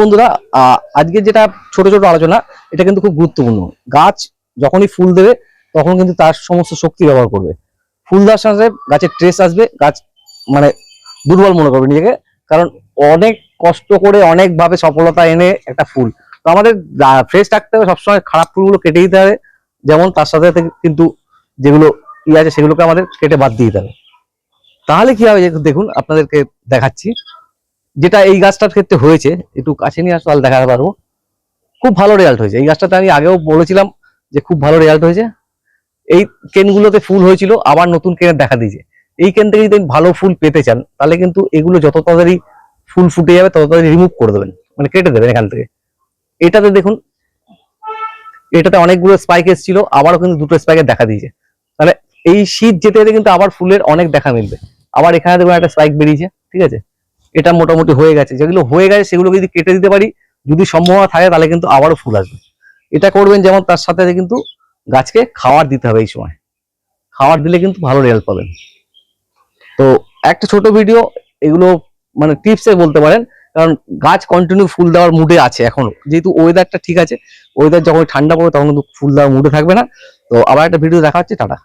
বন্ধুরা আজকে যেটা ছোট ছোট আলোচনা, এটা কিন্তু খুব গুরুত্বপূর্ণ। গাছ যখনই ফুল দেবে, তখন কিন্তু তার সমস্ত শক্তি ব্যবহার করবে। ফুল দেওয়ার সাথে গাছের ট্রেস আসবে, গাছ মানে দুর্বল মনে করবে নিজেকে, কারণ অনেক কষ্ট করে অনেক ভাবে সফলতা এনে একটা ফুল। তো আমাদের ফ্রেশ রাখতে হবে, সবসময় খারাপ ফুলগুলো কেটে দিতে হবে। যেমন তার সাথে কিন্তু যেগুলো ই আছে, সেগুলোকে আমাদের কেটে বাদ দিয়ে দিতে হবে। তাহলে কি হবে? দেখুন, আপনাদেরকে দেখাচ্ছি। যেটা এই গাছটার ক্ষেত্রে হয়েছে, একটু কাছে নিয়ে আসলে দেখাতে পারব। খুব ভালো রেজাল্ট হয়েছে। এই গাছটাতে আমি আগেও বলেছিলাম যে খুব ভালো রেজাল্ট হয়েছে। এই কেনগুলোতে ফুল হয়েছিল, আবার নতুন কেনের দেখা দিয়েছে। এই কেন থেকে যদি ভালো ফুল পেতে চান, তাহলে কিন্তু এগুলো যত তাড়াতাড়ি ফুল ফুটে যাবে, তত তাড়াতাড়ি রিমুভ করে দেবেন। মানে কেটে দেবেন এখান থেকে। এটাতে দেখুন, এটাতে অনেকগুলো স্পাইক এসেছিল, আবারও কিন্তু দুটো স্পাইকের দেখা দিয়েছে। তাহলে এই শীত যেতে যেতে কিন্তু আবার ফুলের অনেক দেখা মিলবে। আবার এখানে দেখুন একটা স্পাইক বেরিয়েছে, ঠিক আছে? এটা মোটামুটি হয়ে গেছে। যেগুলো হয়ে গেছে সেগুলো যদি কেটে দিতে পারি, যদি সম্ভাবনা থাকে, তাহলে কিন্তু আবারও ফুল আসবে। এটা করবেন যেমন তার সাথে কিন্তু গাছকে খাবার দিতে হবে এই সময়। খাবার দিলে কিন্তু ভালো রেজাল্ট পাবেন। তো একটা ছোট ভিডিও এগুলো মানে টিপসে বলতে পারেন। কারণ গাছ কন্টিনিউ ফুল দেওয়ার মুডে আছে এখনও। যেহেতু ওয়েদারটা ঠিক আছে ওয়েদার যখন ঠান্ডা পড়বে, তখন কিন্তু ফুল দেওয়ার মুডে থাকবে না। তো আবার একটা ভিডিও দেখা হচ্ছে, টাটা।